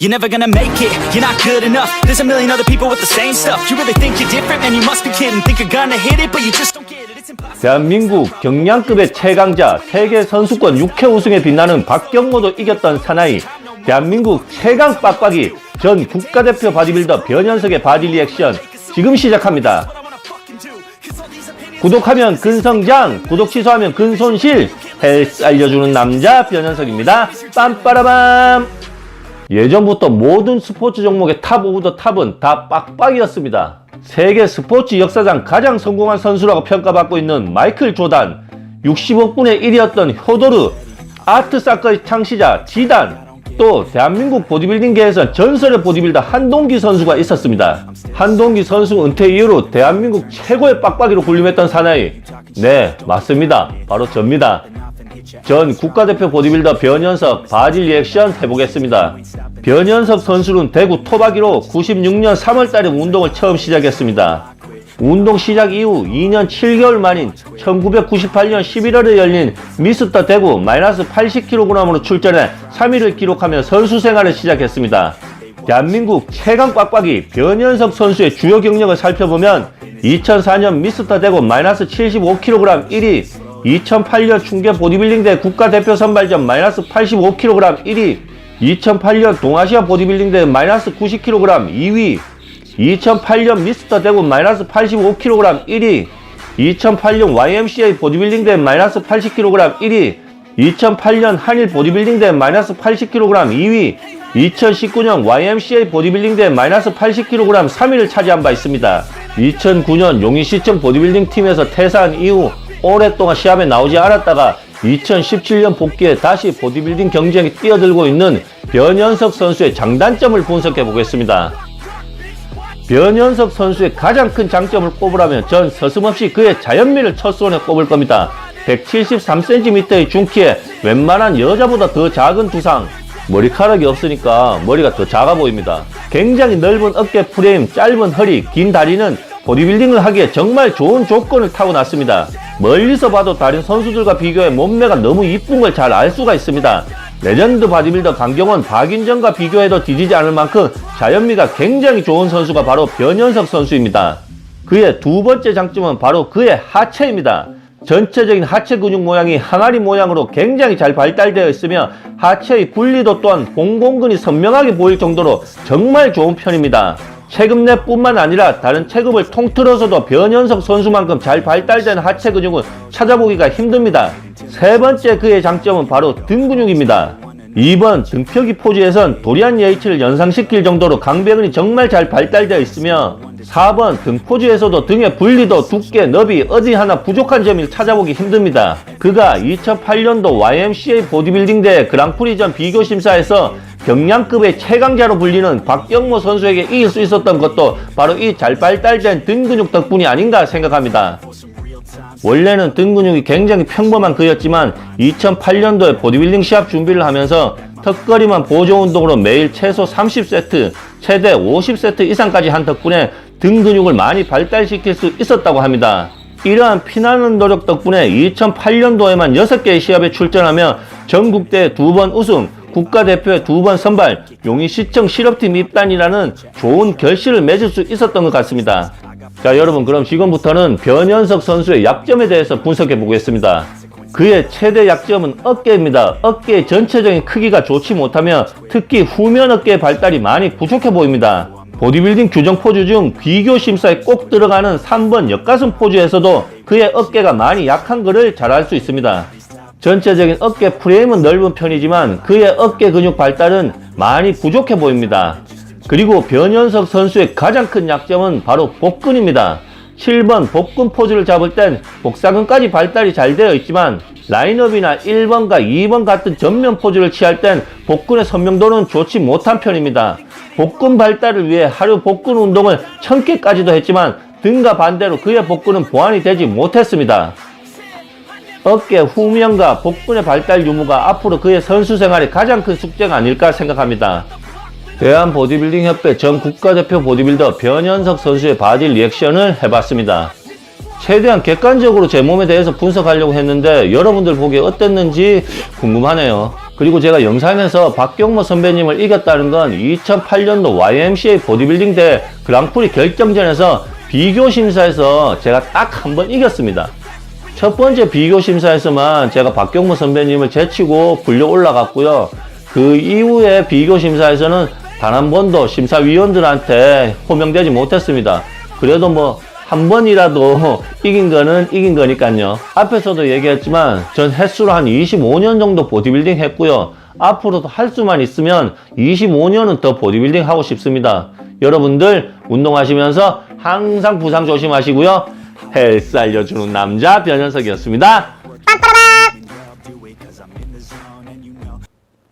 You're never gonna make it, you're not good enough There's a million other people with the same stuff You really think you're different, man, you must be kidding Think you're gonna hit it, but you just don't get it It's impossible 대한민국 경량급의 최강자 세계 선수권 6회 우승에 빛나는 박경모도 이겼던 사나이 대한민국 최강 빡빡이 전 국가대표 바디빌더 변현석의 바디 리액션 지금 시작합니다. 구독하면 근성장, 구독 취소하면 근손실 헬스 알려주는 남자 변현석입니다. 빰빠라밤 예전부터 모든 스포츠 종목의 탑 오브 더 탑은 다 빡빡이었습니다. 세계 스포츠 역사상 가장 성공한 선수라고 평가받고 있는 마이클 조단, 60억분의 1이었던 효도르, 아트 사커의 창시자 지단, 또 대한민국 보디빌딩계에선 전설의 보디빌더 한동기 선수가 있었습니다. 한동기 선수 은퇴 이후로 대한민국 최고의 빡빡이로 군림했던 사나이. 네, 맞습니다. 바로 접니다. 전 국가대표 보디빌더 변현석 바지 리액션 해보겠습니다. 변현석 선수는 대구 토박이로 96년 3월달에 운동을 처음 시작했습니다. 운동 시작 이후 2년 7개월 만인 1998년 11월에 열린 미스터 대구 마이너스 80kg으로 출전해 3위를 기록하며 선수 생활을 시작했습니다. 대한민국 최강 꽉꽉이 변현석 선수의 주요 경력을 살펴보면 2004년 미스터 대구 마이너스 75kg 1위, 2008년 충계 보디빌딩대 국가대표 선발전 마이너스 85kg 1위, 2008년 동아시아 보디빌딩대 마이너스 90kg 2위, 2008년 미스터 대구 마이너스 85kg 1위, 2008년 YMCA 보디빌딩 대 마이너스 80kg 1위, 2008년 한일 보디빌딩 대 마이너스 80kg 2위, 2019년 YMCA 보디빌딩 대 마이너스 80kg 3위를 차지한 바 있습니다. 2009년 용인시청 보디빌딩 팀에서 퇴사한 이후 오랫동안 시합에 나오지 않았다가 2017년 복귀해 다시 보디빌딩 경쟁에 뛰어들고 있는 변현석 선수의 장단점을 분석해 보겠습니다. 변현석 선수의 가장 큰 장점을 꼽으라면 전 서슴없이 그의 자연미를 첫 손에 꼽을 겁니다. 173cm의 중키에 웬만한 여자보다 더 작은 두상, 머리카락이 없으니까 머리가 더 작아 보입니다. 굉장히 넓은 어깨 프레임, 짧은 허리, 긴 다리는 보디빌딩을 하기에 정말 좋은 조건을 타고났습니다. 멀리서 봐도 다른 선수들과 비교해 몸매가 너무 이쁜 걸 잘 알 수가 있습니다. 레전드 바디빌더 강경원, 박윤정과 비교해도 뒤지지 않을 만큼 자연미가 굉장히 좋은 선수가 바로 변현석 선수입니다. 그의 두 번째 장점은 바로 그의 하체입니다. 전체적인 하체 근육 모양이 항아리 모양으로 굉장히 잘 발달되어 있으며 하체의 분리도 또한 봉공근이 선명하게 보일 정도로 정말 좋은 편입니다. 체급 내뿐만 아니라 다른 체급을 통틀어서도 변현석 선수만큼 잘 발달된 하체 근육은 찾아보기가 힘듭니다. 세 번째 그의 장점은 바로 등 근육입니다. 2번 등펴기 포즈에선 도리안 예이치를 연상시킬 정도로 강배근이 정말 잘 발달되어 있으며 4번 등 포즈에서도 등의 분리도 두께, 너비 어디 하나 부족한 점을 찾아보기 힘듭니다. 그가 2008년도 YMCA 보디빌딩 대회 그랑프리전 비교 심사에서 경량급의 최강자로 불리는 박경모 선수에게 이길 수 있었던 것도 바로 이 잘 발달된 등 근육 덕분이 아닌가 생각합니다. 원래는 등 근육이 굉장히 평범한 그였지만 2008년도에 보디빌딩 시합 준비를 하면서 턱걸이만 보조 운동으로 매일 최소 30세트, 최대 50세트 이상까지 한 덕분에 등 근육을 많이 발달시킬 수 있었다고 합니다. 이러한 피나는 노력 덕분에 2008년도에만 6개의 시합에 출전하며 전국대회 두번 우승, 국가대표에 두 번 선발, 용인시청 실업팀 입단이라는 좋은 결실을 맺을 수 있었던 것 같습니다. 자 여러분 그럼 지금부터는 변현석 선수의 약점에 대해서 분석해 보겠습니다. 그의 최대 약점은 어깨입니다. 어깨의 전체적인 크기가 좋지 못하며 특히 후면 어깨의 발달이 많이 부족해 보입니다. 보디빌딩 규정 포즈 중 비교 심사에 꼭 들어가는 3번 역가슴 포즈에서도 그의 어깨가 많이 약한 것을 잘 알 수 있습니다. 전체적인 어깨 프레임은 넓은 편이지만 그의 어깨 근육 발달은 많이 부족해 보입니다. 그리고 변현석 선수의 가장 큰 약점은 바로 복근입니다. 7번 복근 포즈를 잡을 땐 복사근까지 발달이 잘 되어 있지만 라인업이나 1번과 2번 같은 전면 포즈를 취할 땐 복근의 선명도는 좋지 못한 편입니다. 복근 발달을 위해 하루 복근 운동을 1000개까지도 했지만 등과 반대로 그의 복근은 보완이 되지 못했습니다. 어깨 후면과 복근의 발달 유무가 앞으로 그의 선수 생활의 가장 큰 숙제가 아닐까 생각합니다. 대한 보디빌딩 협회 전 국가대표 보디빌더 변현석 선수의 바디 리액션을 해봤습니다. 최대한 객관적으로 제 몸에 대해서 분석하려고 했는데 여러분들 보기에 어땠는지 궁금하네요. 그리고 제가 영상에서 박경모 선배님을 이겼다는 건 2008년도 YMCA 보디빌딩 대회 그랑프리 결정전에서 비교 심사에서 제가 딱 한 번 이겼습니다. 첫 번째 비교 심사에서만 제가 박경모 선배님을 제치고 불려 올라갔고요. 그 이후에 비교 심사에서는 단 한 번도 심사위원들한테 호명되지 못했습니다. 그래도 뭐 한 번이라도 이긴 거는 이긴 거니까요. 앞에서도 얘기했지만 전 횟수로 한 25년 정도 보디빌딩 했고요. 앞으로도 할 수만 있으면 25년은 더 보디빌딩 하고 싶습니다. 여러분들 운동하시면서 항상 부상 조심하시고요. 헬스 알려주는 남자 변현석이었습니다.